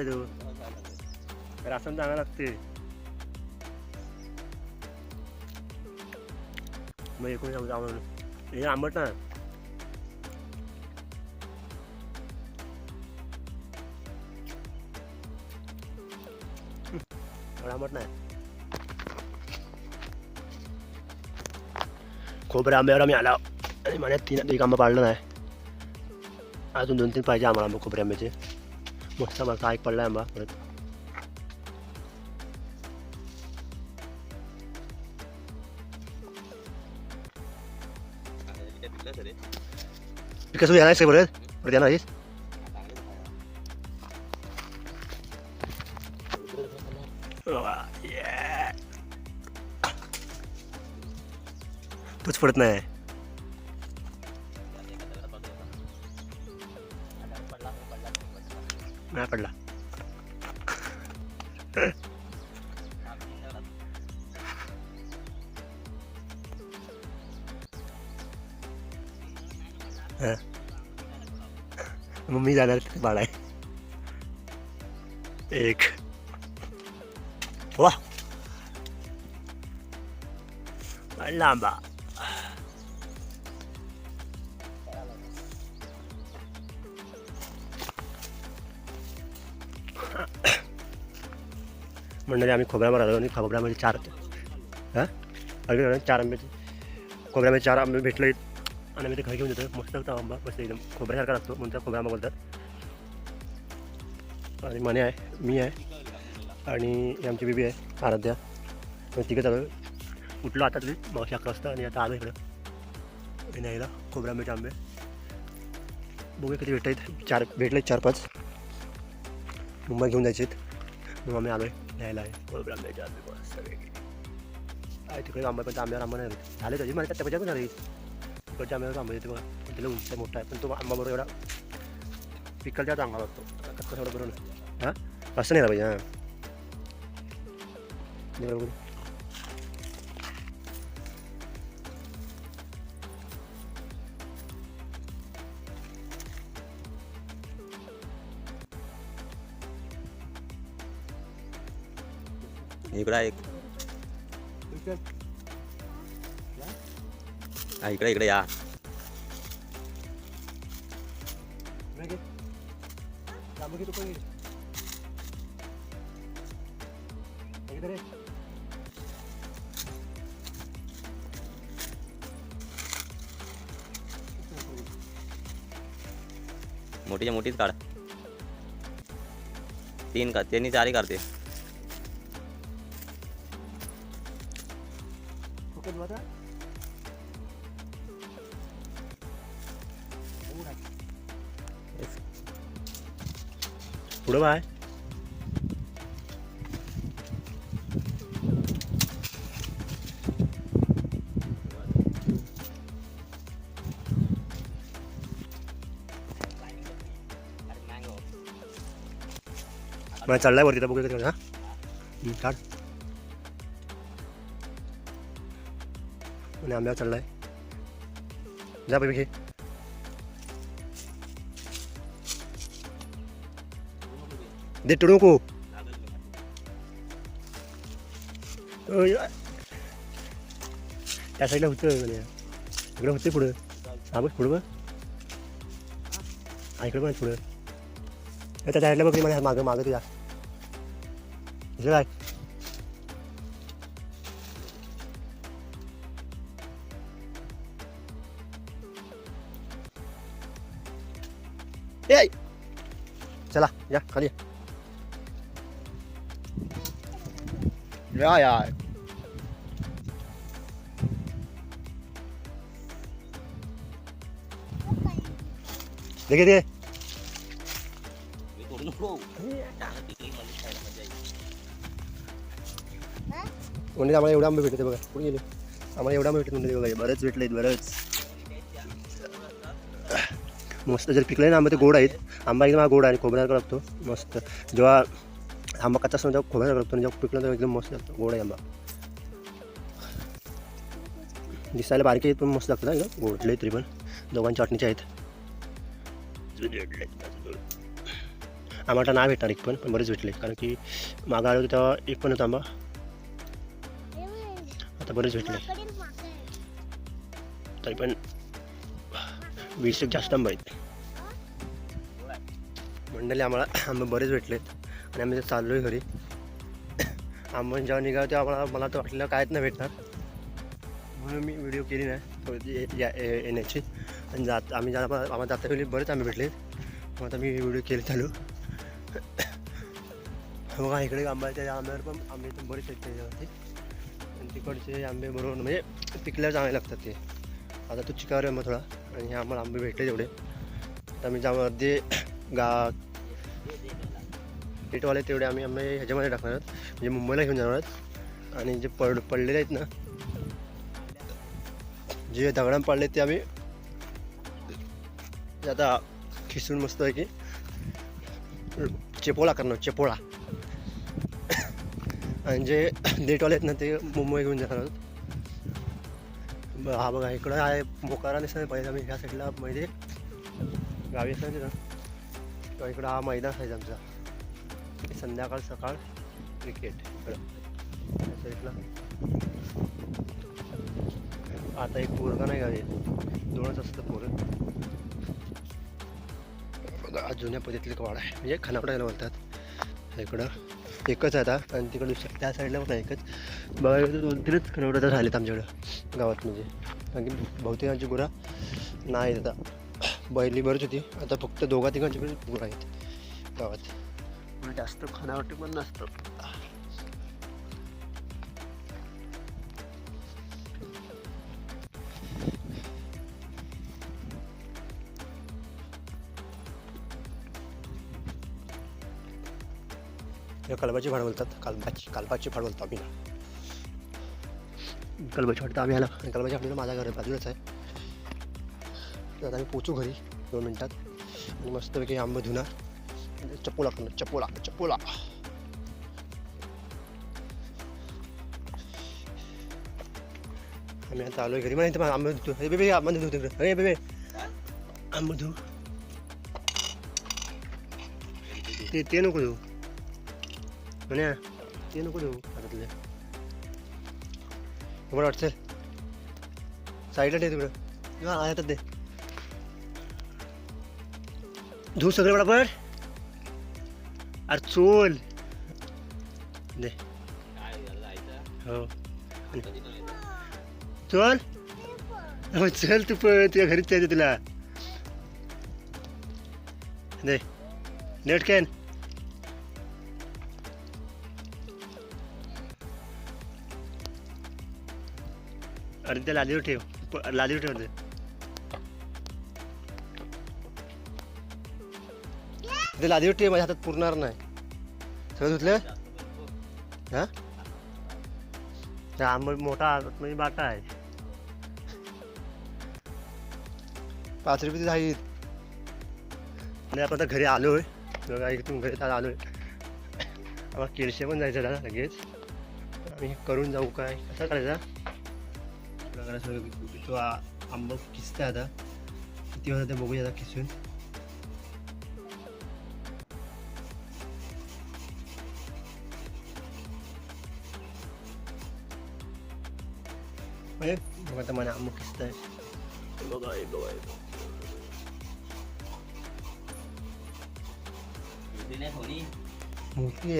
आहे तो रासन चांगला लागते. मग एकूण जाऊ जाऊ हे आंबट ना. आंबट नाही. खोबऱ्या आंब्यावर आम्ही आला. आणि म्हण्यात तीन एक आंबा पाडलं नाही. अजून दोन तीन पाहिजे आम्हाला आंबा खोबऱ्या आंब्याचे. मोठा मोठा एक पडला आंबा परत कसं येणार आहे परत परत येणार आहेस तूच पडत नाही नाही पडला हा. मग मी जाणार बाळा एक वा पडला मंडळी आम्ही खोबऱ्यावर आलो आणि खोबऱ्यामध्ये चार हां? अगदी चार आंब्याचे खोबऱ्यामध्ये चार आंबे भेटले. आणि आम्ही ते घरी घेऊन देतो मस्त लागतो आंबा मस्त एकदम. खोबऱ्यासारखा लागतो म्हणून त्या खोबऱ्या बोलतात. आणि मने आहे मी आहे आणि आमची बेबी आहे आराध्या. मग तिकडे चालू उठलो आता तरी मावशी अकरा वाजता आणि आता आलो इकडं. आणि खोबरा खोबऱ्या आंबे. बघूया किती भेटत चार भेटले चार पाच. मुंबई घेऊन जायचे आहेत मग आम्ही आलो आहे न्यायला आहे. तिकडे आंबा पण आंब्यावर आंबा नाही झाले तरी मला त्याच्या पण झाले. तिकडच्या आंब्यावर आंबा येते बघा त्याला उंच मोठा आहे. पण तो आंबा बरोबर एवढा पिकलच्या चांगला लागतो कसं थोडं बरोबर नाही. हां? असं नाही पाहिजे हां. बरोबर. इकडं एक इकडे इकडे या मोठीच्या मोठीच काढ तीन का त्यांनी चारही काढते पुढं बाय मला चढलाय वरती तर बघूया कधी हा हं, काढ आणि आंब्यावर चढलाय जा बाई घे दे टुडू नको अय, अय. त्या साईडला होतं म्हणे. इकडे होते पुढं हा बघ पुढं बघ हा इकडे पण पुढं ए, त्या साईडला बघ की मला मागं मागं तुझ्या इकडे काय ए चला या खाली या या देखिए देखिए म्हणजे आम्हाला एवढा आंबे भेटते बघा कुठे गेले आम्हाला एवढा आंबे भेटत म्हणजे बघा बरंच भेटले बरंच मस्त जर पिकले ना आंबे ते गोड आहेत आंबा एकदम हा गोड आहे आणि खोबऱ्यासारखा लागतो मस्त जेव्हा आंबा कच्चा असतो म्हणजे ना लागतो आणि जेव्हा पिकला तेव्हा एकदम मस्त लागतो गोड आहे आंबा. दिसायला बारीक आहेत पण मस्त लागतं ना एकदम. गोडले तरी पण. दोघांच्या चटणीचे आहेत. आंबाटा नाही भेटणार एक पण पण बरेच भेटले. कारण की मागं आलो तेव्हा एक पण होता आंबा. आता बरेच भेटले. तरी पण वीस एक जास्त आंबा आहेत. मंडळी आम्हाला आंबे बरेच भेटलेत. आणि आम्ही ते चाललो आहे घरी. आम्ही जेव्हा निघालो तेव्हा मला मला तर वाटलेलं कायच नाही भेटणार. म्हणून मी व्हिडिओ केली नाही. तो ये- या- ये- येण्याची. आणि जात आम्ही जा आम्हाला जाता वेळी बरेच आंबे भेटले. मग आता मी व्हिडिओ केले चालू. बघा इकडे आंब्याच्या त्या आंब्यावर पण आंबे पण बरेच आहेत त्याच्यावरती. आणि तिकडचे आंबे बरोबर म्हणजे पिकल्यावर चांगले लागतात ते. आता तो चिकावर आहे मग थोडा. आणि हे आम्हाला आंबे भेटले तेवढे आता मी जाऊ मध्ये गा पेटवाले तेवढे आम्ही आम्ही ह्याच्यामध्ये टाकणार आहोत. म्हणजे मुंबईला घेऊन जाणार आहोत. आणि जे पड पडलेले आहेत ना जे दगडां पडले ते आम्ही आता खिसून मस्त आहे की चेपोळा करणार चेपोळा. आणि जे डेटवाले आहेत ना ते मुंबई घेऊन जाणार आहोत. हा बघा इकडं आहे मोकारा दिसत पाहिजे आम्ही ह्या साईडला म्हणजे गावी असं ना इकडं हा मैदान आहे आमचा. संध्याकाळ सकाळ क्रिकेट इकडं साईडला आता एक पोरगा नाही गावी दोनच असतं पोरं. बघा जुन्या पद्धतीतली वाड आहे. म्हणजे खानापडायला बोलतात. इकडं. एकच आहे आता. आणि तिकडं दुसऱ्या त्या साईडला पण एकच. बघायला तर दोन तीनच खानावड्या तर राहिलेत आमच्याकडं. गावात म्हणजे. कारण की बहुतेकांची गुरा नाही आहेत आता. बैली बरीच होती. आता फक्त दोघा तिघांची पण गुरं आहेत. गावात. पण जास्त खानावटी पण नसतं. कलबाची फाड बोलतात. कालबाची कालबाची फाड बोलतो आम्ही ना. कलबाची तर आम्ही आला आणि कलबाची फाडीला माझ्या घर बाजूलाच आहे. तर आता आम्ही पोचू घरी दोन मिनटात. आणि मस्तपैकी आंब धुणार. आणि चपोला करणार चपोला चपोला आम्ही आता आलोय घरी माहिती आंब धुतो अरे बेबे आंबा धुतो तिकडे अरे बेबे आंब धु ते ते नको धुऊ म्हणे ते नको देऊ हातातले बरं वाटतं साईडला ठेव तिकडं हा हातात दे धू सगळं बरोबर अरे चोल दे. हो. चल. हो चल तू पण तुझ्या घरीच जायचं तुला. दे. नेट कॅन. अरे त्या लादीवर ठेव. लादीवर ठेव ते ते लादीवर ठेव माझ्या हातात पुरणार नाही. सगळं धुतलं? हा? आंबट मोठा हातात म्हणजे बाटा आहे. पाच रुपये आहेत. आणि आपण आता घरी आलोय. बघा इथून घरी आता आलोय. आम्हाला केळशे पण जायचं दादा लगेच. आम्ही करून जाऊ काय? कसं करायचा? प्रकारे सगळं तो आंबा आता. किती वाजता ते बघूया आता किसून. म्हणजे बघा आता मला आंबा किसत आहे बघा हे बघा हे बघा. मोठी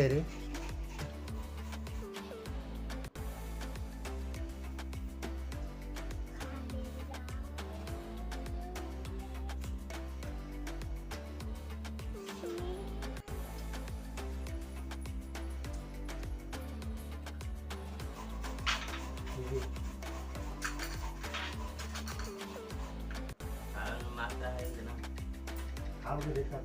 आहे रे हा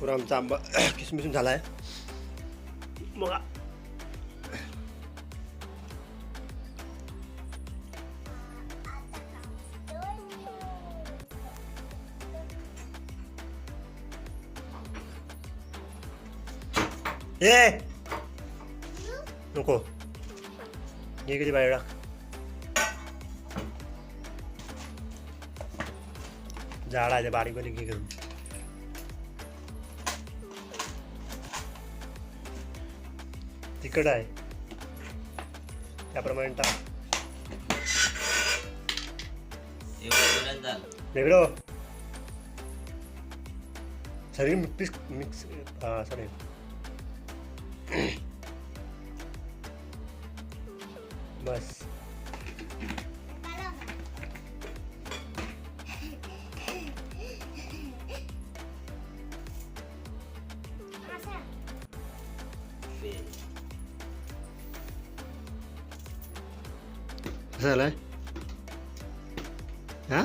पुरा आमचा आंबा किसमिसून झाला आहे मग. ए! नको. ये किती बाहेर झाड आहे ते बारीक बारीक घे करून. तिकड आहे. त्याप्रमाणे टाक. वेगळं. सगळी मिक्स मिक्स सॉरी बस. कसं झालंय हा